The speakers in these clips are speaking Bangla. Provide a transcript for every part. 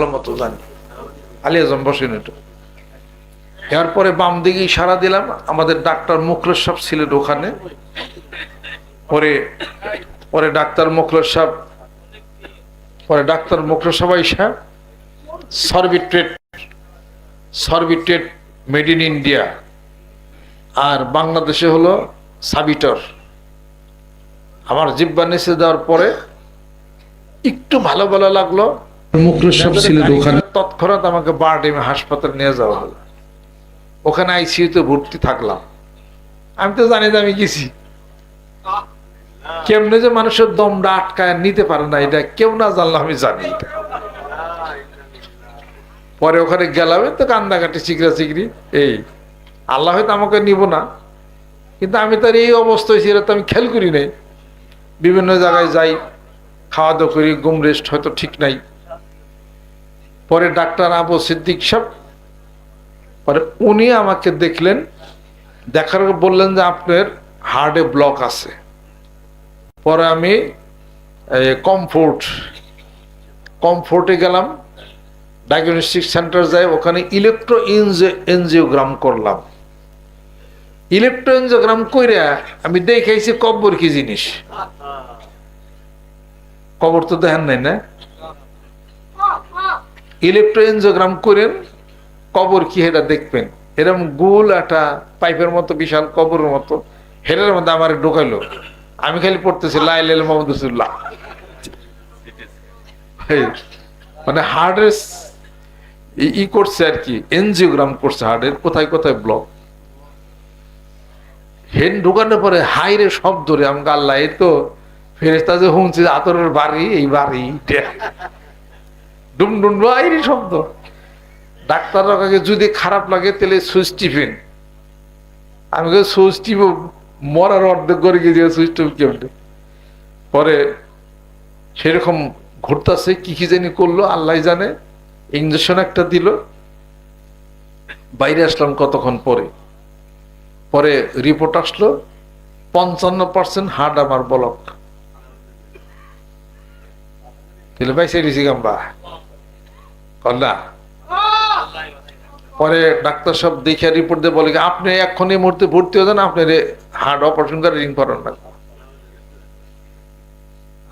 ভালো মতো জানি আলী আজম, বসেন একটু। এরপরে বাম দিকে ইশারা দিলাম, আমাদের ডাক্তার মুখলেশ সাহেব ছিলেন ওখানে। পরে পরে ডাক্তার মুখলেশ সাহেব, পরে ডাক্তার মুখলেশ সাহেব আইসা, Sorbitrate Sorbitrate made in India. আর বাংলাদেশে হলো সাবিটর। আমার জিব্বা নিচে দেওয়ার পরে একটু ভালো ভালো লাগল সাহেব ছিলেন ওখানে তৎক্ষণাৎ আমাকে বারডিমে হাসপাতালে নিয়ে যাওয়া হলো। ওখানে আইসিইউতে ভর্তি থাকলাম। আমি তো জানি আমি গেছি। কেমনে যে মানুষের দমটা আটকায় নিতে পারে না এটা কেউ না জানলে আমি জানি পরে ওখানে গেলাম তো কান্দাকাটি চিকরা চিকরি এই আল্লাহ হয়তো আমাকে নিব না কিন্তু আমি তার এই অবস্থা হয়েছি এটা তো আমি খেয়াল করি নাই। বিভিন্ন জায়গায় যাই খাওয়া দাওয়া করি গুম রেস্ট হয়তো ঠিক নাই। পরে ডাক্তার আবু সিদ্দিক সাহেব, পরে উনি আমাকে দেখলেন, দেখার বললেন যে আপনার হার্টে ব্লক আছে। পরে আমি কমফোর্ট কমফোর্টে গেলাম ডায়াগনস্টিক সেন্টার যাই ওখানে ইলেকট্রো এনজিওগ্রাম করলাম। ইলেকট্রো এনজিওগ্রাম কইরা আমি দেখাইছি কব্বর কি জিনিস? কবর তো দেখেন নাই না? ইলেকট্রো এনজিওগ্রাম করেন, কবর কি এটা দেখবেন? এরকম গোল একটা পাইপের মতো, বিশাল কবরের মতো। হেডের মধ্যে আমার ঢোকাইলো। আমি খালি পড়তেছি লাইল মোহাম্মদুল্লাহ মানে হার্টের ই করছে আর কি এনজিওগ্রাম করছে হার্টের কোথায় কোথায় ব্লক হেন ঢুকানোর পরে হাইরে শব্দ রে আমাকে আল্লাহ, এই তো ফেরেস্তা যে হুমছে আতরের বাড়ি, এই বাড়ি ডুম ডুম শব্দ। ডাক্তাররা যদি খারাপ লাগে তাহলে সুইচ টিফিন। আমি সুইচ টিপ, মরার অর্ধেক করে গিয়ে সুইচ টিপ কেমনে পরে সেরকম ঘুরতেছে, কি কি জানি করল, আল্লাহ জানে। ইঞ্জেকশন একটা দিল। বাইরে আসলাম কতক্ষণ পরে? পরে রিপোর্ট আসলো, পঞ্চান্ন পার্সেন্ট হার্ট আমার বলক তাহলে ভাই সেরিছি গাম্বা কল্লা পরে ডাক্তার সব দেখে রিপোর্ট দিয়ে বলে আপনি এই মুহূর্তে ভর্তি হয়ে যান, আপনি হার্ট অপারেশন করে রিং করান না।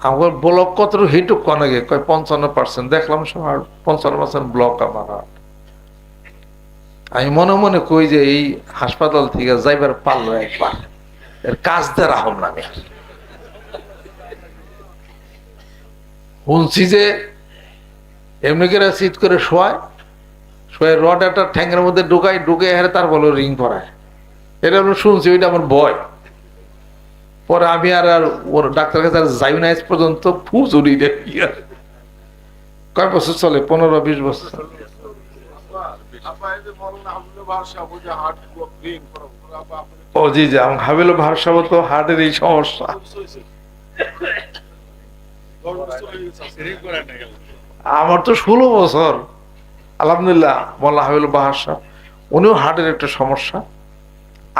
আমার ব্লক কত হিটুক কনাগে কয়, পঞ্চান্ন পার্সেন্ট দেখলাম সব হার্ট পঞ্চান্ন পার্সেন্ট ব্লক আমার হার্ট আমি মনে মনে কই যে এই হাসপাতাল থেকে যাইবার পারল একবার। এর কাজ দিয়ে রাখুন না শুনছি যে এমনি করে সিট করে শোয়ায় শোয়ে রড একটা ঠ্যাঙ্গের মধ্যে ঢুকাই ঢুকে হেরে তার বলো রিং পরায়। এটা আমি শুনছি, ওইটা আমার ভয়। পরে আমি আর আর ওর ডাক্তার কাছে আর যাই না পর্যন্ত, ফুজুরি রে কয় বছর চলে? পনেরো, বিশ বছর। ও, জি জি, আমার হাবিল ভারসাব তো হার্টের এই সমস্যা। আমার তো ষোলো বছর। আলহামদুলিল্লাহ মোল্লা হাবিল বাহার সাহেব, উনিও হার্টের একটা সমস্যা।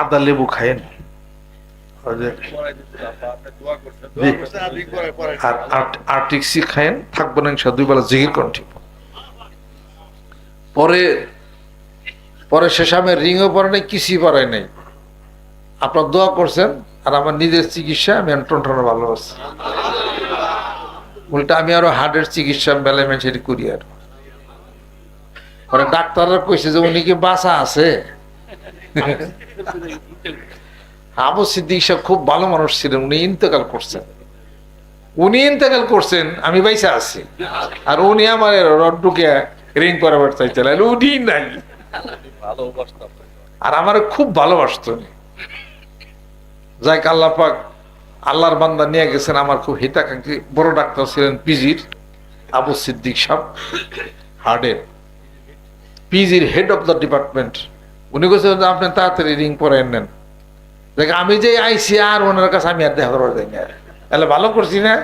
আদা লেবু খায়েন খায়েন থাকব না দুই বেলা জিগির পরে রিংও পরে নাই, কিছুই পরে নাই। আপনার দোয়া করছেন, আর আমার নিজের চিকিৎসা আমি টনটনে ভালো আছি উল্টা আমি আরও হার্টের চিকিৎসা বেলায় সেটি করি আর। ডাক্তাররা কইছে যে উনি কি বাসা আছে? আবু সিদ্দিক সাহেব খুব ভালো মানুষ ছিলেন, উনি ইন্তেকাল করছেন। উনি ইন্তেকাল করছেন, আমি বাইসা আছি। আর উনি আমার রড্ডুকে রিং করাবার চাইছিলেন উনি নাই। আর আমার খুব ভালোবাসতো। যাই আল্লাহ পাক আল্লাহর বান্দা নিয়ে গেছেন আমার খুব হিতাকাঙ্ক্ষী। বড় ডাক্তার ছিলেন পিজির, আবু সিদ্দিক সাহেব হার্ডের পিজির হেড অফ দ্য ডিপার্টমেন্ট উনি বলছেন আপনি তাড়াতাড়ি রিং পরে নেন। দেখ আমি যে আইসি আর ওনার কাছে আমি আর দেখা করবার যাই না। তাহলে ভালো করছি না?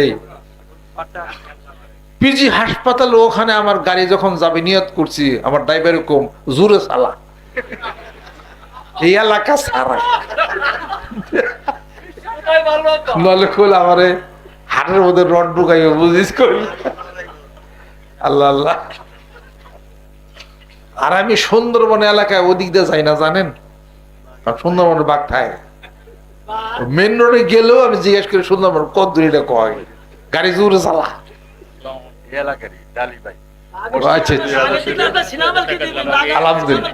এই। পিজি হাসপাতাল ওখানে আমার গাড়ি যখন যাবে, নিয়ত করছি, আমার ড্রাইভার কম, জুরে সালা এই এলাকা সারা। নলে খোল আমারে, হাটের মধ্যে রড ঢুকাইবে, বুঝিস কই? আল্লাহ আল্লাহ। আর আমি সুন্দরবন এলাকায় ওদিক দিয়ে যাই না, জানেন? সুন্দরবনের বাঘ থাকে। মেন রোডে গেলেও আমি জিজ্ঞেস করি, সুন্দরবন কত দূর এটা কয়? গাড়ি জোরে চালা। এলাকারই ডালি ভাই আচ্ছা আচ্ছা। আলহামদুলিল্লাহ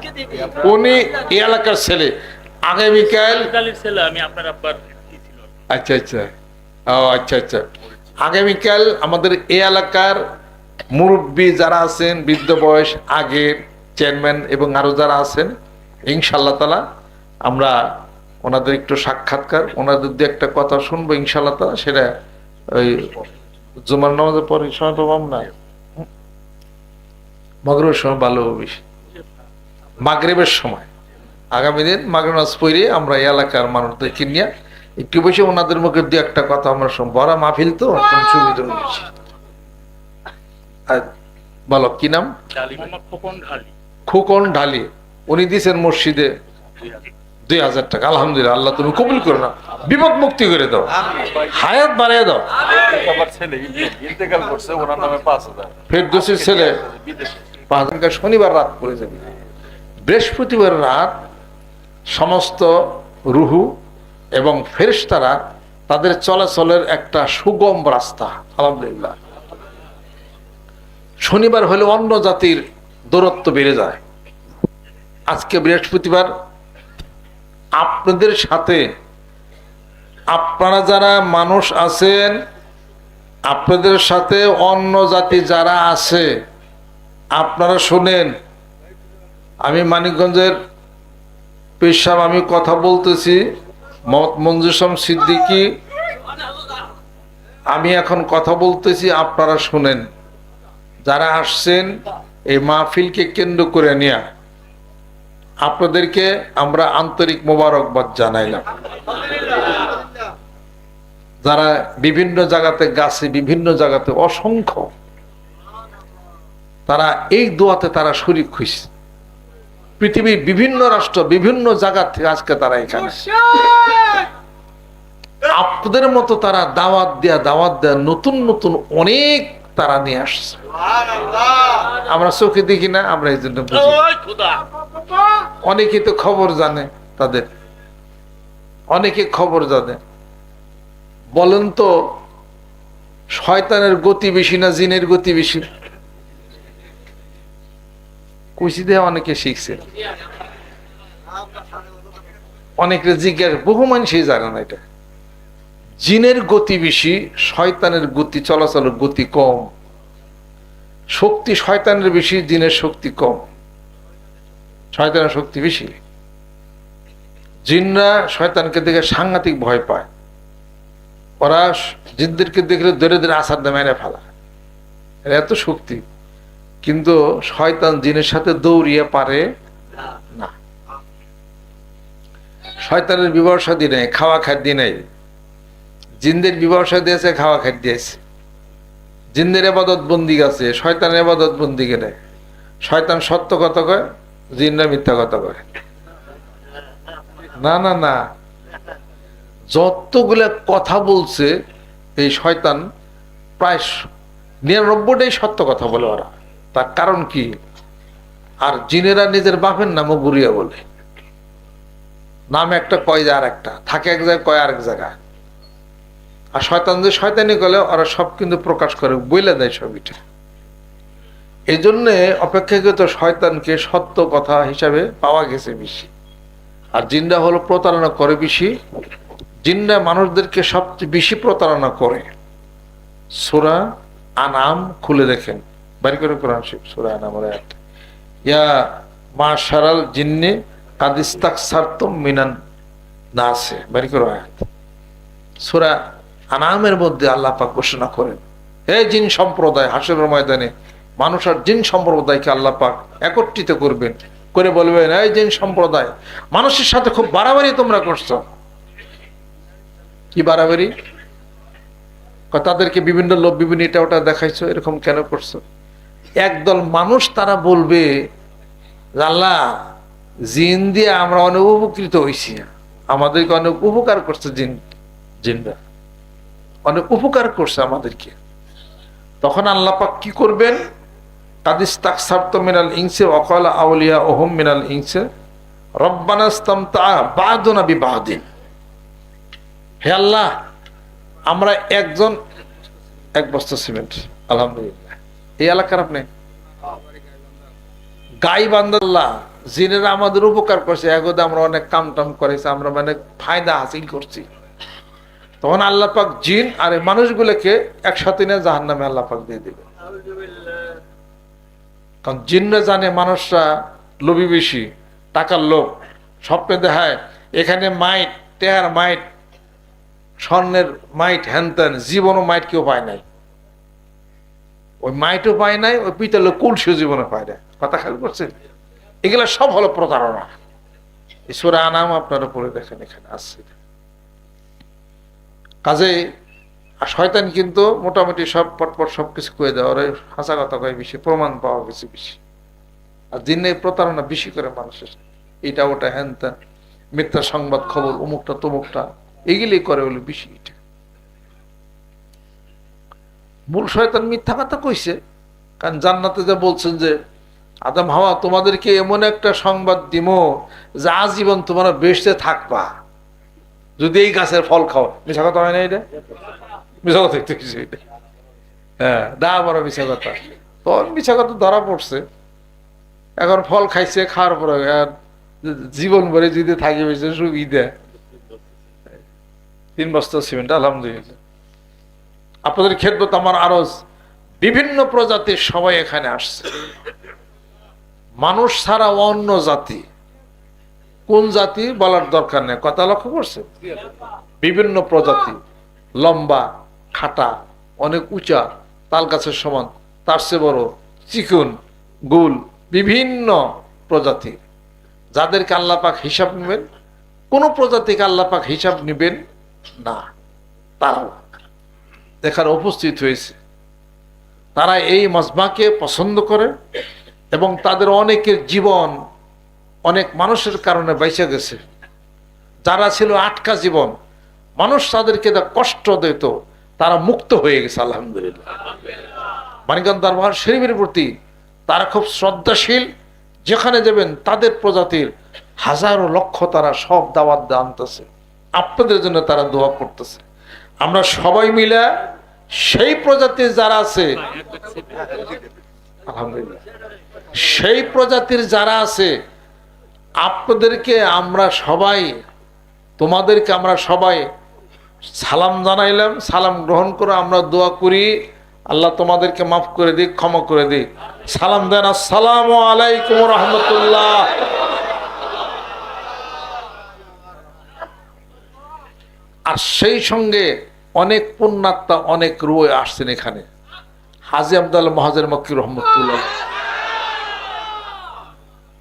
উনি এই এলাকার ছেলে। আগামীকাল আচ্ছা আচ্ছা। ও আচ্ছা আচ্ছা। আগামীকাল আমাদের এই এলাকার মুরব্বী যারা আছেন বৃদ্ধ বয়স আগের চেয়ারম্যান এবং আরও যারা আছেন ইনশাল্লাহ তালা আমরা ওনাদের একটু সাক্ষাৎকার ওনাদের দিয়ে একটা কথা শুনব ইনশাল্লাহ তালা সেটা ওই জুমার নামাজের পরে সময় পাবাম না? মগরের সময় ভালো বেশি। মাগরেবের সময়। আগামী দিন মাগরেব নামাজ পড়ে আমরা এই এলাকার মানুষদেরকে নিয়ে একটু বসে ওনাদের মুখে দু একটা কথা আমরা বড় মাহফিল তো একদম সুবিধা হয়েছে আর বলো কি নাম? খোকন ঢালি। উনি দিয়েছেন মসজিদে দুই হাজার টাকা। আলহামদুলিল্লাহ আল্লাহ তুমি কবুল করো না। বিপদ মুক্তি করে দাও। হায়াত বাড়িয়ে দাও। আমার ছেলে ইন্তেকাল করছে ওনার নামে পাঁচ হাজার। ফেরদোসের ছেলে। বিদেশে পাঁচ হাজার টাকা শনিবার রাত পড়ে যাবে। বৃহস্পতিবার রাত সমস্ত রুহু এবং ফেরেশতারা তাদের চলাচলের একটা সুগম রাস্তা। আলহামদুলিল্লাহ। শনিবার হলে অন্য জাতির দূরত্ব বেড়ে যায়। আজকে বৃহস্পতিবার আপনাদের সাথে আপনারা যারা মানুষ আছেন, আপনাদের সাথে অন্য জাতি যারা আছে আপনারা শোনেন, আমি মানিকগঞ্জের পেশাব আমি কথা বলতেছি মত মঞ্জুসম সিদ্দিকি। আমি এখন কথা বলতেছি, আপনারা শুনেন। যারা আসছেন, এই মাহফিলকে কেন্দ্র করে নিয়ে, আপনাদেরকে আমরা আন্তরিক মোবারকবাদ জানাইলাম। যারা বিভিন্ন জায়গাতে গাছে, বিভিন্ন জায়গাতে অসংখ্য তারা এই দোয়াতে তারা শরিক হয়েছে পৃথিবীর বিভিন্ন রাষ্ট্র বিভিন্ন জায়গা থেকে আজকে তারা এখানে। আপনাদের মতো তারা দাওয়াত দেয়া দাওয়াত দেয়া নতুন নতুন অনেক তারা নিয়ে আসছে। আমরা চোখে দেখি না আমরা এই জন্য অনেকে তো খবর জানে তাদের। অনেকে খবর জানে। বলেন তো শয়তানের গতি বেশি না জিনের গতি বেশি? কুচি অনেকে শিখছে। অনেকে জিজ্ঞাসা, বহু মানুষই জানে না এটা। জিনের গতি বেশি, শয়তানের গতি, চলাচলের গতি কম। শক্তি শয়তানের বেশি, জিনের শক্তি কম। শয়তানের শক্তি বেশি। জিনরা শয়তানকে দেখে সাংঘাতিক ভয় পায়। ওরা জিনদেরকে দেখলে ধরে ধরে আসার দামে ফেলা। এত শক্তি। কিন্তু শয়তান জিনের সাথে দৌড়িয়ে পারে না। শয়তানের বিবাহ সাদী নেই, খাওয়া খাদ্য নেই। জিনদের বিবাহ সাদী আছে, খাওয়া খাদ্য আছে। জিনদের এবাদত বন্দি আছে, শয়তানের এবাদত বন্দিকে নেই শয়তান সত্য কথা কয় জিনরা মিথ্যা কথা কয়? না না না। যতগুলা কথা বলছে এই শয়তান, প্রায় নিরানব্বইটাই সত্য কথা বলে ওরা। তার কারণ কি? আর জিনেরা নিজের বাপের নামও গুরিয়া বলে। নাম একটা কয় আর একটা থাকে এক জায়গায়, কয় আরেক জায়গায়। আর শয়তান যে শয়তানি করলে ওরা সব কিন্তু প্রকাশ করে, বইলে দেয় সবইটা এই জন্যে অপেক্ষাকৃত শয়তানকে সত্য কথা হিসাবে পাওয়া গেছে বেশি। আর জিন্দা হলো প্রতারণা করে বেশি। জিন্দা মানুষদেরকে সবচেয়ে বেশি প্রতারণা করে। সুরা আনাম খুলে দেখেন। বাড়ি করে কোরআন ইয়া মা সারাল জিন্নে কাদিস্তাক সার্তম মিনান না আছে করে আয়াত। সুরা আনামের মধ্যে আল্লাহ পাক ঘোষণা করেন, হে জিন সম্প্রদায়, হাসরের ময়দানে মানুষ আর জিন সম্প্রদায়কে আল্লাহ পাক একত্রিত করবেন। করে বলবেন এই জিন সম্প্রদায়, মানুষের সাথে খুব বাড়াবাড়ি তোমরা করছ। কি বাড়াবাড়ি? তাদেরকে বিভিন্ন লোভ বিভিন্ন এটা ওটা দেখাইছো, এরকম কেন করছ? একদল মানুষ তারা বলবে, আল্লাহ, জিন দিয়ে আমরা অনেক উপকৃত হয়েছি আমাদেরকে অনেক উপকার করছে জিন, জিনরা। অনেক উপকার করছে আমাদেরকে। তখন আল্লাহ পাক কি করবেন? কাদিস তাকসাপ্ত মিনাল ইংসে অকল আউলিয়া ওহম মিনাল ইংসে রব্বানাস্তাম তা বাদুনা বিবাদিন। হে আল্লাহ, আমরা একজন, এক বস্তা সিমেন্ট, আলহামদুলিল্লাহ। এই এলাকার আপনি? গাই বান্দাল্লাহ, জিনেরা আমাদের উপকার করছে। একদা আমরা অনেক কাম টাম করেছি, আমরা মানে ফায়দা হাসিল করছি। তখন আল্লাহ পাক জিন আর এই মানুষগুলোকে একসাথে নিয়ে জাহান নামে আল্লাহ পাক দিয়ে দিবে। কারণ জিনরা জানে মানুষরা লোভী বেশি, টাকার লোভ। স্বপ্নে দেখায়, এখানে মাইট টেহার মাইট, স্বর্ণের মাইট হ্যানত্যান জীবনও মাইট কেউ পায় নাই। ওই মাইটও পায় নাই, ওই পিতলের কুলসিও জীবনে পায় না কথা খেয়াল করছেন এগুলা সব হলো প্রতারণা। ঈশ্বর আনাম আপনারা পড়ে দেখেন, এখানে আসছে কাজে শয়তান কিন্তু মোটামুটি সব পটপট সব কিছু করে দেয়। ওরা হাসা কথা কয় বেশি, প্রমাণ পাওয়া গেছে বেশি। আর দিনে প্রতারণা বেশি করে মানুষের। এটা ওটা হ্যান মিথ্যা সংবাদ খবর, অমুকটা তমুকটা এগুলি করে বলে বেশি। এটা মূল শয়তান মিথ্যা কথা কইছে। কারণ জান্নাতে যা বলছেন যে, আদম, হাওয়া, তোমাদেরকে এমন একটা সংবাদ দিব যে আজীবন তোমরা বেসতে থাকবা। যদি এই গাছের ফল খাও। মিশা কথা হয় না এটা? মিশা কথা একটু কিছু এটা। হ্যাঁ দা বড় মিশা কথা। তখন মিশা কথা ধরা পড়ছে। এখন ফল খাইছে, খাওয়ার পরে আর জীবন ভরে যদি থাকি বেশি সুবিধা তিন বস্তা সিমেন্ট, আলহামদুলিল্লাহ। আপনাদের খেদমত আমার আরজ। বিভিন্ন প্রজাতির সবাই এখানে আসছে। মানুষ ছাড়া অন্য জাতি, কোন জাতি বলার দরকার নেই। কথা লক্ষ্য করছে বিভিন্ন প্রজাতি, লম্বা, খাটা, অনেক উঁচা, তাল গাছের সমান, তার চেয়ে বড় চিকুন, গুল, বিভিন্ন প্রজাতি। যাদেরকে আল্লাপাক হিসাব নেবেন, কোন প্রজাতিকে আল্লাপাক হিসাব নেবেন না। তারাও। দেখার উপস্থিত হয়েছে। তারা এই মজমাকে পছন্দ করে এবং তাদের অনেকের জীবন অনেক মানুষের কারণে বেঁচে গেছে। যারা ছিল আটকা জীবন, মানুষ তাদেরকে কষ্ট দিত, তারা মুক্ত হয়ে গেছে, আলহামদুলিল্লাহ। মানিকগঞ্জ দরবার শরীফের প্রতি তারা খুব শ্রদ্ধাশীল। যেখানে যাবেন, তাদের প্রজাতির হাজারো লক্ষ তারা সব দাওয়াত আনতেছে। আপনাদের জন্য তারা দোয়া করতেছে। আমরা সবাই মিলে সেই প্রজাতির যারা আছে, সেই প্রজাতির যারা আছে, আপনাদেরকে আমরা সবাই, তোমাদেরকে আমরা সবাই সালাম জানাইলাম, সালাম গ্রহণ করে আমরা দোয়া করি। আল্লাহ তোমাদেরকে মাফ করে দিক, ক্ষমা করে দিক। সালাম দেন, আসসালাম আলাইকুম রহমতুল্লাহ। আর সেই সঙ্গে অনেক পুণ্যাত্মা, অনেক রুয়ে আসছেন এখানে। হাজি আবদাল মহাজের মক্কি রহমতুল্লাহ।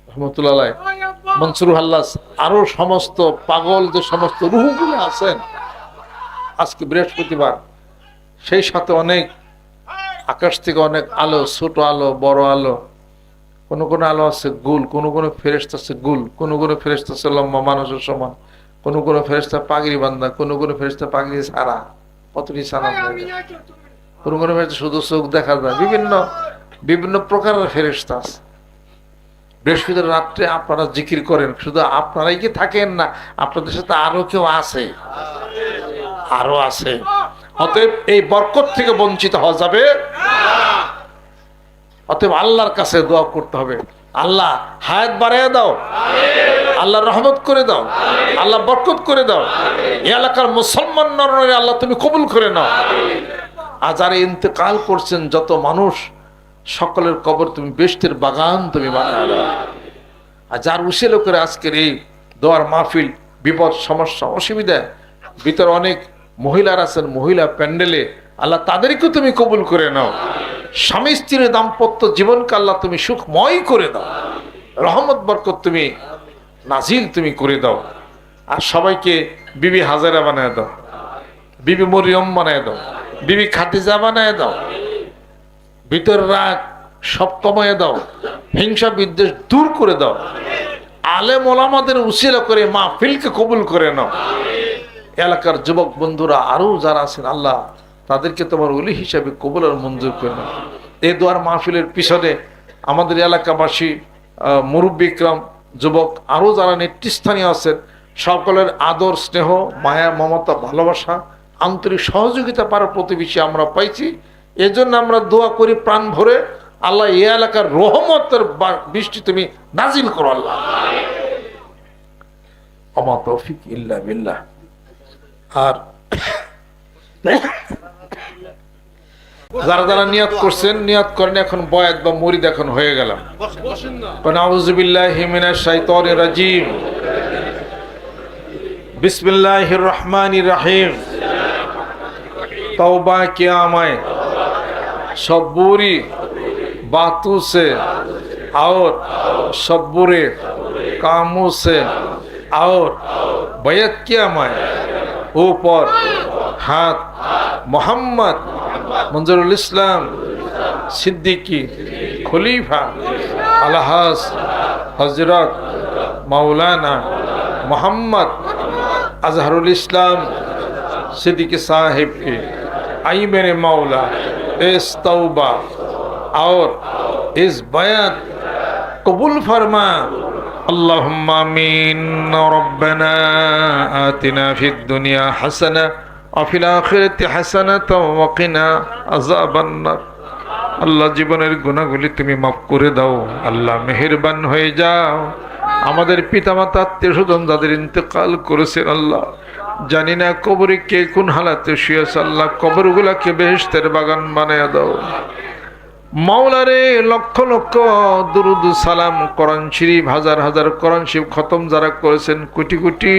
রহমতুল্লাহ মনসুর হাল্লাস আরও সমস্ত পাগল যে সমস্ত রুহগুলো আছেন, আজকে বৃহস্পতিবার, সেই সাথে অনেক আকাশ থেকে অনেক আলো, ছোট আলো, বড় আলো। কোনো কোনো আলো আছে গুল, কোনো কোনো ফেরেস্ত আছে গুল, কোনো কোনো ফেরেস্ত আছে লম্বা মানুষের সমান, কোনো কোনো ফেরেস্তা পাগড়ি বান্ধা কোনো কোনো ফেরেস্তা পাগড়ি ছাড়া। কতটি সালাম কোনো কোনো ফেরেস্তা শুধু চোখ দেখা যায়। বিভিন্ন বিভিন্ন প্রকারের ফেরেস্তা আছে। বৃহস্পতিবার রাত্রে আপনারা জিকির করেন। শুধু আপনারাই কি থাকেন না আপনাদের সাথে আরও কেউ আছে? আরও আছে। অতএব এই বরকত থেকে বঞ্চিত হওয়া যাবে। অতএব আল্লাহর কাছে দোয়া করতে হবে। আল্লাহ হায়াত বাড়াইয়া দাও। আল্লাহ রহমত করে দাও। আল্লাহ বরকত করে দাও। এই এলাকার মুসলমান নরনারী আল্লাহ তুমি কবুল করে নাও। আর যারা ইন্তেকাল করছেন যত মানুষ সকলের কবর তুমি বেস্তের বাগান তুমি বানায় আর যার উসেল করে আজকের এই দোয়ার মাহফিল বিপদ সমস্যা অসুবিধা ভিতরে অনেক মহিলার আছেন মহিলা প্যান্ডেলে আল্লাহ তাদেরকেও তুমি কবুল করে নাও। স্বামী স্ত্রীর দাম্পত্য জীবনকে আল্লাহ তুমি সুখময় করে দাও। রহমত বরকত তুমি নাজিল তুমি করে দাও। আর সবাইকে বিবি হাজারা বানায় দাও। বিবি মরিয়ম বানায় দাও। বিবি খাদিজা বানায় দাও। ভিতর রাগ সব কমায় দাও। হিংসা বিদ্বেষ দূর করে দাও। আলেম ওলামাদের উশিলা করে মা ফিলকে কবুল করে নাও। এলাকার যুবক বন্ধুরা, আরও যারা আছেন, আল্লাহ তাদেরকে তোমার উলি হিসাবে কবুল আর মঞ্জুর করে নাও। এই দোয়ার মাহফিলের পিছনে আমাদের এলাকাবাসী মুরব্বিক্রম যুবক আরও যারা নেতৃস্থানীয় আছেন, সকলের আদর, স্নেহ, মায়া, মমতা, ভালোবাসা, আন্তরিক সহযোগিতা পাওয়ার প্রতিবেশী আমরা পাইছি। এজন্য আমরা দোয়া করি প্রাণ ভরে, আল্লাহ এই এলাকার রহমতের বৃষ্টি তুমি নাজিল করো আল্লাহ। অমা তৌফিক ইল্লা বিল্লাহ। আর যারা যারা নিয়াত করছেন নিয়াত করেন এখন বয়াত বা মরিদ এখন হয়ে গেলাম নাউজুবিল্লাহি মিনাশ শাইতানির রাজিম বিসমিল্লাহির রহমানির রহিম तौबा किया मैं सबूरी बातों से और सबूरे कामों से और बैत किया मैं ऊपर हाथ मोहम्मद मंजरुल इस्लाम सिद्दीकी खलीफा अलहास हजरत मौलाना मोहम्मद अजहरुल इस्लाम सिद्दीकी साहिब की आई मेरे मौला इस तौबा और इस बयात कबूल फरमा اللهم آمين ربنا آتنا في الدنيا অফিলা আখিরাতি হাসানাত ওয়া কিনা আযাবান নার আল্লাহ জীবনের গুণাগুলি তুমি মাফ করে দাও। আল্লাহ মেহেরবান হয়ে যাও। আমাদের পিতামাতা আত্মীয় স্বজন যাদের ইন্তেকাল করেছেন আল্লাহ, জানি না কবরে কে কোন হালাতে শুয়েছে আল্লাহ, কবরগুলাকে বেহেস্তের বাগান বানিয়ে দাও। মাওলারে লক্ষ লক্ষ দুরুদ সালাম করণ শরীফ, হাজার হাজার করণ শিব খতম যারা করেছেন, কোটি কোটি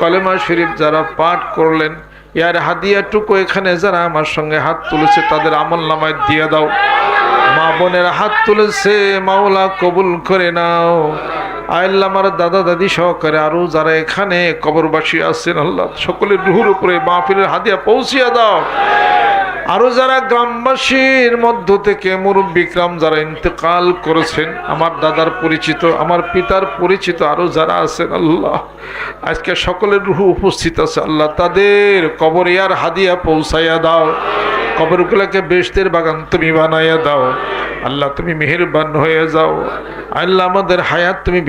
কলেমা শরীফ যারা পাঠ করলেন ইয়ার হাদিয়াটুকু এখানে যারা আমার সঙ্গে হাত তুলেছে, তাদের আমল নামায় দিয়ে দাও। মা বোনের হাত তুলেছে, মাওলা কবুল করে নাও। আল্লাহ দাদা দাদি সহকারে আরও যারা এখানে কবরবাসী আছেন, আল্লাহ সকলের রুহুর উপরে মাহফিলের হাদিয়া পৌঁছিয়ে দাও। আরও যারা গ্রামবাসীর মধ্য থেকে মুরব্বিক্রাম যারা ইন্তেকাল করেছেন, আমার দাদার পরিচিত, আমার পিতার পরিচিত আরও যারা আছেন, আল্লাহ, আজকে সকলের রুহু উপস্থিত আছে, আল্লাহ তাদের কবর ইয়ার হাদিয়া পৌঁছাইয়া দাও, কবরগুলোকে বেশদের বাগান তুমি বানাইয়া দাও, আল্লাহ তুমি মেহেরবান হয়ে যাও, আল্লাহ আমাদের হায়াত তুমি